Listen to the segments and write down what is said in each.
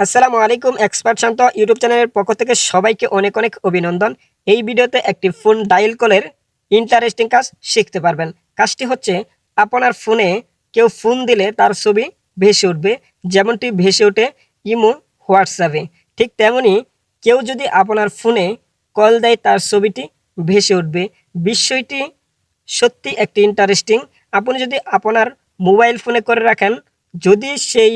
আসসালামু আলাইকুম, এক্সপার্ট শান্ত ইউটিউব চ্যানেলের পক্ষ থেকে সবাইকে অনেক অনেক অভিনন্দন। এই ভিডিওতে একটি ফোন ডায়াল কলের ইন্টারেস্টিং কাজ শিখতে পারবেন। কাজটি হচ্ছে, আপনার ফোনে কেউ ফোন দিলে তার ছবি ভেসে উঠবে, যেমনটি ভেসে ওঠে ইমো, হোয়াটসঅ্যাপে ঠিক তেমনি কেউ যদি আপনার ফোনে কল দেয়, তার ছবিটি ভেসে উঠবে। বিষয়টি সত্যি একটি ইন্টারেস্টিং আপনি যদি আপনার মোবাইল ফোনে করে রাখেন, যদি সেই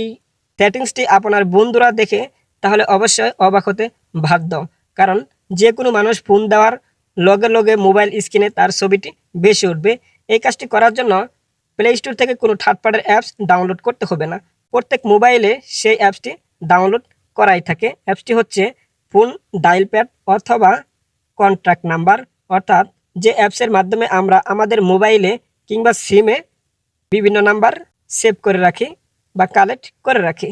সেটিংসটি আপনার বন্ধুরা দেখে তাহলে অবশ্যই অবাক হতে বাধ্য। কারণ যে কোনো মানুষ ফোন দেওয়ার লগে লগে মোবাইল স্ক্রিনে তার ছবিটি বেশি উঠবে। এই কাজটি করার জন্য প্লে স্টোর থেকে কোনো থার্ড পার্টির অ্যাপস ডাউনলোড করতে হবে না। প্রত্যেক মোবাইলে সেই অ্যাপসটি ডাউনলোড করাই থাকে। অ্যাপসটি হচ্ছে ফোন ডায়াল প্যাড অথবা কন্ট্রাক্ট নাম্বার অর্থাৎ যে অ্যাপসের মাধ্যমে আমরা আমাদের মোবাইলে কিংবা সিমে বিভিন্ন নাম্বার সেভ করে রাখি। বা কালেক্ট করে রাখি।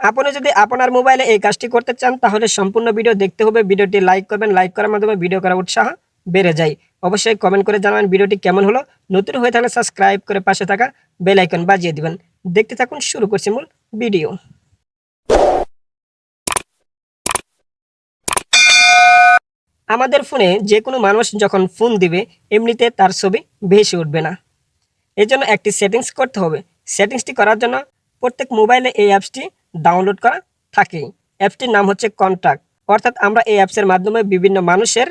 আপনি যদি আপনার মোবাইলে এই কাজটি করতে চান, তাহলে সম্পূর্ণ ভিডিও দেখতে হবে। ভিডিওটি লাইক করবেন। লাইক করার মাধ্যমে ভিডিও করার উৎসাহ বেড়ে যায়। অবশ্যই কমেন্ট করে জানাবেন ভিডিওটি কেমন হলো। নতুন হয়ে থাকলে সাবস্ক্রাইব করে পাশে থাকা বেল আইকন বাজিয়ে দিবেন। দেখতে থাকুন, শুরু করছি মূল ভিডিও। আমাদের ফোনে যে কোনো মানুষ যখন ফোন দিবে, এমনিতে তার ছবি ভেসে উঠবে না। এর জন্য একটি সেটিংস করতে হবে। সেটিংসটি করার জন্য প্রত্যেক মোবাইলে এই অ্যাপসটি ডাউনলোড করা থাকে। অ্যাপসটির নাম হচ্ছে কন্ট্যাক্ট অর্থাৎ আমরা এই অ্যাপসের মাধ্যমে বিভিন্ন মানুষের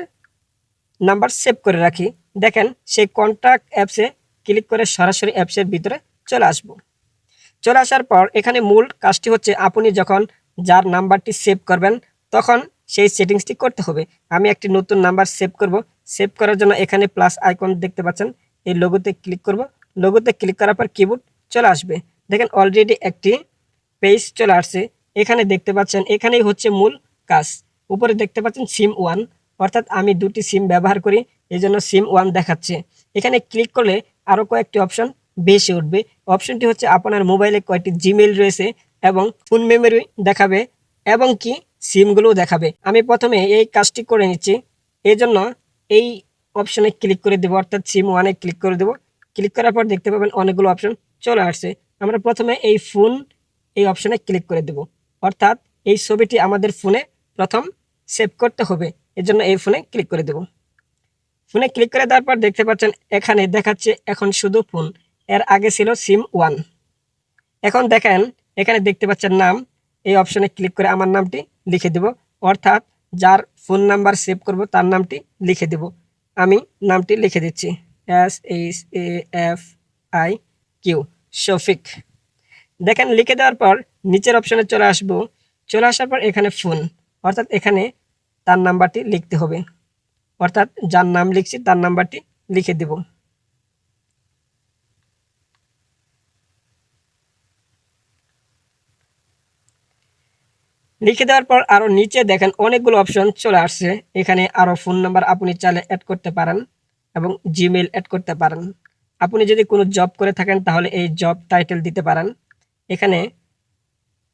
নাম্বার সেভ করে রাখি। দেখেন, সেই কন্ট্যাক্ট অ্যাপসে ক্লিক করে সরাসরি অ্যাপসের ভিতরে চলে আসব। চলে আসার পর এখানে মূল কাজটি হচ্ছে আপনি যখন যার নাম্বারটি সেভ করবেন, তখন সেই সেটিংসটি করতে হবে। আমি একটি নতুন নাম্বার সেভ করব। সেভ করার জন্য এখানে প্লাস আইকন দেখতে পাচ্ছেন। এই লোগোতে ক্লিক করব। লোগোতে ক্লিক করার পর কিবোর্ড চলে আসবে। দেখেন অলরেডি একটি পেজ চলে আসছে। এখানে দেখতে পাচ্ছেন, এখানেই হচ্ছে মূল কাজ। উপরে দেখতে পাচ্ছেন সিম ওয়ান অর্থাৎ আমি দুটি সিম ব্যবহার করি এই জন্য সিম ওয়ান দেখাচ্ছে। এখানে ক্লিক করলে আরও কয়েকটি অপশন বেশি উঠবে। অপশনটি হচ্ছে আপনার মোবাইলে কয়েকটি জিমেল রয়েছে এবং ফোন মেমোরি দেখাবে এবং কি সিমগুলোও দেখাবে। আমি প্রথমে এই কাজটি করে নিচ্ছি। এই জন্য এই অপশনে ক্লিক করে দেবো, অর্থাৎ সিম ওয়ানে ক্লিক করে দেবো। ক্লিক করার পর দেখতে পাবেন অনেকগুলো অপশন চলে আসছে, আমরা প্রথমে এই ফোন এই অপশনে ক্লিক করে দেব। অর্থাৎ এই ছবিটি আমাদের ফোনে প্রথম সেভ করতে হবে এর জন্য এই ফোনে ক্লিক করে দেব। ফোনে ক্লিক করে দেওয়ার পর দেখতে পাচ্ছেন, এখানে দেখাচ্ছে এখন শুধু ফোন এর আগে ছিল সিম ওয়ান। এখন দেখেন, এখানে দেখতে পাচ্ছেন নাম, এই অপশনে ক্লিক করে আমার নামটি লিখে দেব। অর্থাৎ যার ফোন নাম্বার সেভ করব, তার নামটি লিখে দেব। আমি নামটি লিখে দিচ্ছি S H A F I Q Shafiq. দেখেন, লিখে দেওয়ার পর নিচের অপশনে চলে আসব। চলে আসার পর এখানে ফোন, অর্থাৎ এখানে তার নাম্বারটি লিখতে হবে। অর্থাৎ যার নাম লিখছি, তার নাম্বারটি লিখে দেব। লিখে দেওয়ার পর আরও নিচে দেখেন অনেকগুলো অপশন চলে আসছে। এখানে আরও ফোন নাম্বার আপনি চাইলে অ্যাড করতে পারেন এবং জিমেল অ্যাড করতে পারেন। আপনি যদি কোনো জব করে থাকেন, তাহলে এই জব টাইটেল দিতে পারেন। এখানে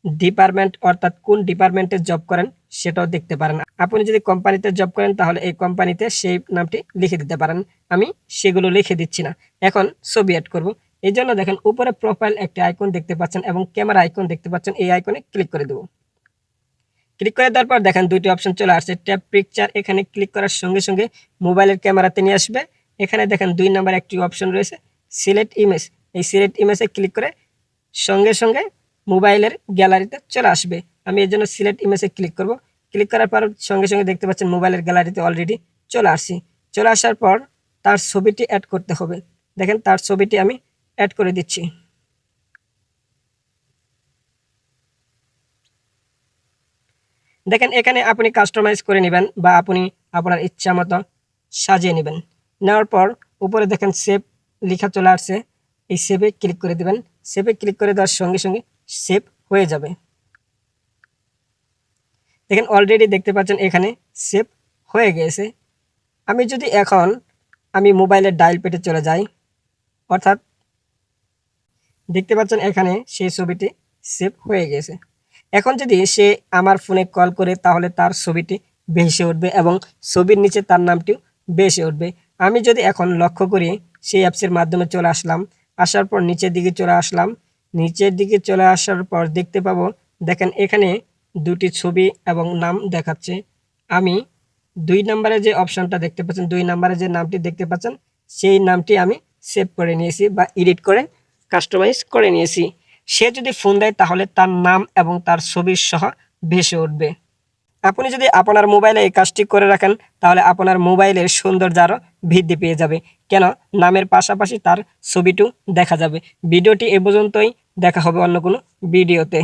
ডিপার্টমেন্ট অর্থাৎ কোন ডিপার্টমেন্টে জব করেন, সেটাও দেখতে পারেন। আপনি যদি কোম্পানিতে জব করেন, তাহলে এই কোম্পানিতে সেই নামটি লিখে দিতে পারেন। আমি সেগুলো লিখে দিচ্ছি না। এখন ছবি অ্যাড করব। এই জন্য দেখেন, উপরে প্রোফাইল একটি আইকন দেখতে পাচ্ছেন এবং ক্যামেরা আইকন দেখতে পাচ্ছেন। এই আইকনে ক্লিক করে দেবো। ক্লিক করে দেওয়ার পর দেখেন, দুইটি অপশন চলে আসছে। ট্যাপ পিকচার এখানে ক্লিক করার সঙ্গে সঙ্গে মোবাইলের ক্যামেরাতে নিয়ে আসবে। এখানে দেখেন দুই নাম্বার একটি অপশন রয়েছে সিলেক্ট ইমেজ এই সিলেক্ট ইমেজে ক্লিক করে সঙ্গে সঙ্গে মোবাইলের গ্যালারিতে চলে আসবে। আমি এর জন্য সিলেক্ট ইমেজে ক্লিক করব। ক্লিক করার পর সঙ্গে সঙ্গে দেখতে পাচ্ছেন মোবাইলের গ্যালারিতে অলরেডি চলে আসছি চলে আসার পর তার ছবিটি অ্যাড করতে হবে। দেখেন তার ছবিটি আমি অ্যাড করে দিচ্ছি। দেখেন এখানে আপনি কাস্টমাইজ করে নেবেন বা আপনি আপনার ইচ্ছা মতো সাজিয়ে নেবেন। নেওয়ার পর উপরে দেখেন সেভ লেখা চলে আসছে। এই সেভে ক্লিক করে দেবেন। সেভে ক্লিক করে দেওয়ার সঙ্গে সঙ্গে সেভ হয়ে যাবে। দেখেন অলরেডি দেখতে পাচ্ছেন এখানে সেভ হয়ে গেছে আমি যদি এখন আমি মোবাইলের ডায়াল পেটে চলে যাই, অর্থাৎ দেখতে পাচ্ছেন এখানে সেই ছবিটি সেভ হয়ে গেছে এখন যদি সে আমার ফোনে কল করে, তাহলে তার ছবিটি ভেসে উঠবে এবং ছবির নিচে তার নামটিও ভেসে উঠবে। আমি যদি এখন লক্ষ্য করি, সেই অ্যাপসের মাধ্যমে চলে আসলাম। আসার পর নিচের দিকে চলে আসলাম। নিচের দিকে চলে আসার পর দেখতে পাবো, দেখেন এখানে দুটি ছবি এবং নাম দেখাচ্ছে। আমি দুই নম্বরে যে অপশনটা দেখতে পাচ্ছেন, দুই নম্বরে যে নামটি দেখতে পাচ্ছেন, সেই নামটি আমি সেভ করে নিয়েছি বা এডিট করে কাস্টমাইজ করে নিয়েছি। সে যদি ফোন দেয়, তাহলে তার নাম এবং তার ছবির সহ ভেসে উঠবে। আপনি যদি আপনার মোবাইলে এই কাজটি করে রাখেন, তাহলে আপনার মোবাইলের সৌন্দর্য আরও বৃদ্ধি পেয়ে যাবে। কেন? নামের পাশাপাশি তার ছবিটিও দেখা যাবে। ভিডিওটি এ পর্যন্তই। দেখা হবে অন্য কোনো ভিডিওতে।